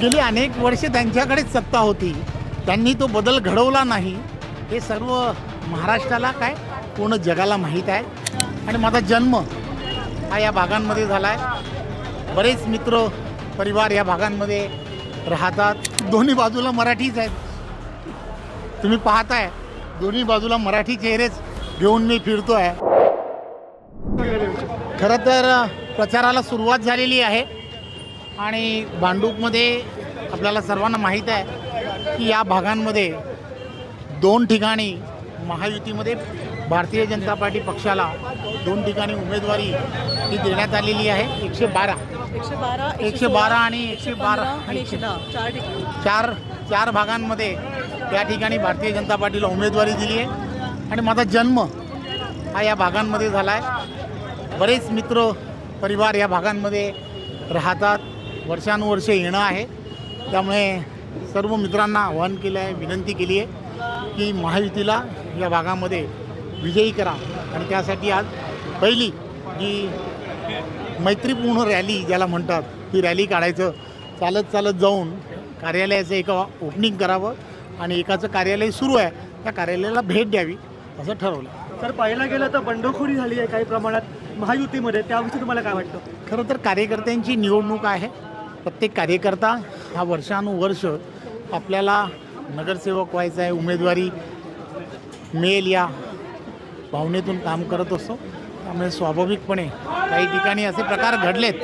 गेली अनेक वर्षे त्यांच्याकडेच सत्ता होती. त्यांनी तो बदल घडवला नाही. हे सर्व महाराष्ट्राला काय? पूर्ण जगाला माहीत आहे. आणि माझा जन्म हा या भागांमध्ये झाला आहे बरेच मित्र परिवार या भागांमध्ये राहतात. दोन्ही बाजूला मराठीच आहेत. तुम्ही पाहताय दोन्ही बाजूला मराठी चेहरेच घेऊन मी फिरतो आहे खरं तर प्रचाराला सुरुवात झालेली आहे. आणि भांडूपमध्ये आपल्याला सर्वांना माहीत आहे की या भागांमध्ये दोन ठिकाणी महायुतीमध्ये भारतीय जनता पार्टी पक्षाला दोन ठिकाणी उमेदवारी ही देण्यात आलेली आहे. एकशे बारा. एकशे बारा एकशे बारा आणि एकशे बारा. आणि एकशे दहा. चार ठिकाणी. चार चार भागांमध्ये त्या ठिकाणी भारतीय जनता पार्टीला उमेदवारी दिली आहे. आणि माझा जन्म हा या भागांमध्ये झाला आहे बरेच मित्र परिवार या भागांमध्ये राहतात. वर्षानुवर्षे येणं आहे. त्यामुळे सर्व मित्रांना आवाहन केलं आहे विनंती केली आहे की महायुतीला या भागामध्ये विजयी करा. आणि त्यासाठी आज पहिली जी मैत्रीपूर्ण रॅली ज्याला म्हणतात ती रॅली काढायचं चालत चालत जाऊन कार्यालयाचं एका ओपनिंग करावं आणि एकाचं कार्यालय सुरू आहे. त्या कार्यालयाला भेट द्यावी असं ठरवलं. तर पाहायला गेलं तर बंडखोरी झाली आहे काही प्रमाणात महायुतीमध्ये. त्याविषयी तुम्हाला काय वाटतं? खरं तर कार्यकर्त्यांची निवडणूक आहे. प्रत्येक कार्यकर्ता हा वर्षानुवर्ष आपल्याला नगरसेवक व्हायचा आहे उमेदवारी मिळेल या भावनेतून काम करत असतो. त्यामुळे स्वाभाविकपणे काही ठिकाणी असे प्रकार घडलेत.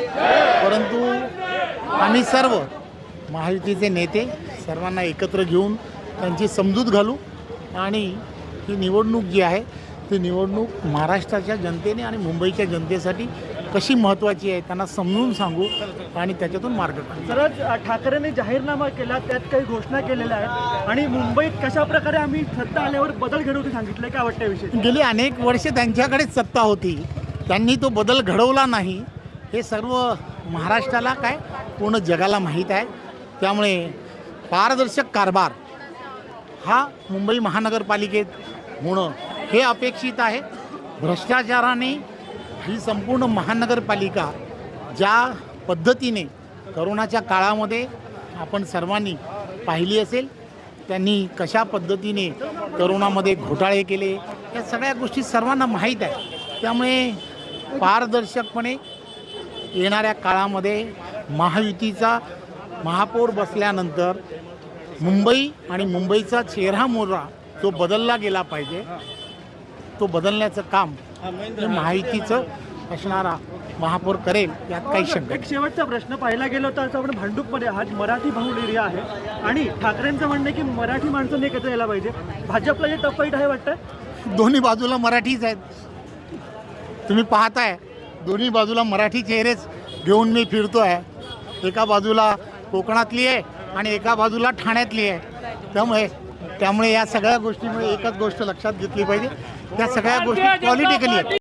परंतु आम्ही सर्व महायुतीचे नेते सर्वांना एकत्र घेऊन त्यांची समजूत घालू आणि ही निवडणूक जी आहे ती निवडणूक महाराष्ट्राच्या जनतेने आणि मुंबईच्या जनतेसाठी कशी महत्त्वाची आहे त्यांना समजून सांगू आणि त्याच्यातून मार्ग काढू. सरच ठाकरेंनी जाहीरनामा केला त्यात काही घोषणा केलेल्या आहेत. आणि मुंबईत कशा प्रकारे आम्ही सत्ता आल्यावर बदल घडवू ते सांगितलं काय वाटतं विषयी? गेली अनेक वर्षे त्यांच्याकडेच सत्ता होती. त्यांनी तो बदल घडवला नाही. हे सर्व महाराष्ट्राला काय? पूर्ण जगाला माहीत आहे. त्यामुळे पारदर्शक कारभार हा मुंबई महानगरपालिकेत होणं हे अपेक्षित आहे. भ्रष्टाचाराने ही संपूर्ण महानगरपालिका ज्या पद्धतीने करोनाच्या काळामध्ये आपण सर्वांनी पाहिली असेल त्यांनी कशा पद्धतीने करोनामध्ये घोटाळे केले या सगळ्या गोष्टी सर्वांना माहीत आहे. त्यामुळे पारदर्शकपणे येणाऱ्या काळामध्ये महायुतीचा महापौर बसल्यानंतर मुंबई आणि मुंबईचा चेहरा मोहरा जो बदलला गेला पाहिजे तो बदलण्याचं काम हे महायुतीचं असणारा महापौर करेल यात काही शंका एक शेवटचा प्रश्न पाहायला गेलो तर असं आपण भांडूपमध्ये हा मराठी बहुल एरिया आहे आणि ठाकरेंचं म्हणणं की मराठी माणसांनी एकत्र यायला पाहिजे. भाजपला जे टफ फाईट आहे वाटतं? नाही दोन्ही बाजूला मराठीच आहेत. तुम्ही पाहताय दोन्ही बाजूला मराठी चेहरेच घेऊन मी फिरतो आहे एका बाजूला कोकणातली आहे आणि एका बाजूला ठाण्यातली आहे. त्यामुळे त्यामुळे या सगळ्या गोष्टीमुळे एकच गोष्ट लक्षात घेतली पाहिजे. त्या सगळ्या गोष्टी पॉलिटिकली आहेत.